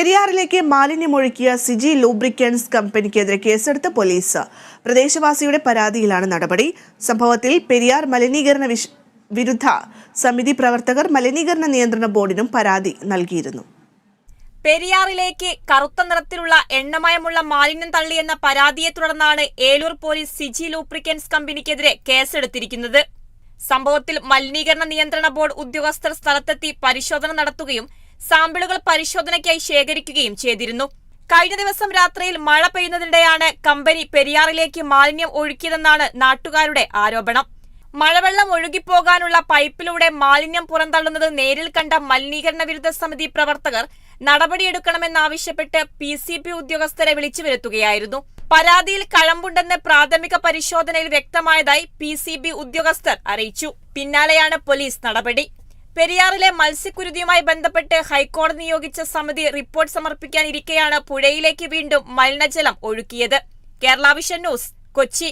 പെരിയാറിലേക്ക് മാലിന്യമൊഴുക്കിയ Siji lubricants കമ്പനിക്കെതിരെ കേസെടുത്ത police. പ്രദേശവാസിയുടെ പരാതിയിലാണ് നടപടി. സംഭവത്തിൽ പെരിയാർ മലിനീകരണ വിരുദ്ധ സമിതി പ്രവർത്തകർ മലിനീകരണ നിയന്ത്രണ ബോർഡിനും പരാതി നൽകിയിരുന്നു. പെരിയാറിലേക്ക് കറുത്ത നിറത്തിലുള്ള എണ്ണമയമുള്ള മാലിന്യം തള്ളിയെന്ന പരാതിയെ തുടർന്നാണ് ഏലൂർ പോലീസ് സിജി ലൂപ്രിക്കൻസ് കമ്പനിക്കെതിരെ കേസെടുത്തിരിക്കുന്നത്. സംഭവത്തിൽ മലിനീകരണ നിയന്ത്രണ ബോർഡ് ഉദ്യോഗസ്ഥർ സ്ഥലത്തെത്തി പരിശോധന നടത്തുകയും സാമ്പിളുകൾ പരിശോധനയ്ക്കായി ശേഖരിക്കുകയും ചെയ്തിരുന്നു. കഴിഞ്ഞ ദിവസം രാത്രിയിൽ മഴ പെയ്യുന്നതിനിടെയാണ് കമ്പനി പെരിയാറിലേക്ക് മാലിന്യം ഒഴുക്കിയതെന്നാണ് നാട്ടുകാരുടെ ആരോപണം. മഴവെള്ളം ഒഴുകിപ്പോകാനുള്ള പൈപ്പിലൂടെ മാലിന്യം പുറന്തള്ളുന്നത് നേരിൽ കണ്ട മലിനീകരണ വിരുദ്ധ സമിതി പ്രവർത്തകർ നടപടിയെടുക്കണമെന്നാവശ്യപ്പെട്ട് പി സി പി ഉദ്യോഗസ്ഥരെ വിളിച്ചു വരുത്തുകയായിരുന്നു. പരാതിയിൽ കഴമ്പുണ്ടെന്ന് പ്രാഥമിക പരിശോധനയിൽ വ്യക്തമായതായി പി സി ബി ഉദ്യോഗസ്ഥർ അറിയിച്ചു. പിന്നാലെയാണ് പോലീസ് നടപടി. പെരിയാറിലെ മത്സ്യക്കുരുതിയുമായി ബന്ധപ്പെട്ട് ഹൈക്കോടതി നിയോഗിച്ച സമിതി റിപ്പോർട്ട് സമർപ്പിക്കാനിരിക്കെയാണ് പുഴയിലേക്ക് വീണ്ടും മലിനജലം ഒഴുക്കിയത്. Kerala Vision News Kochi.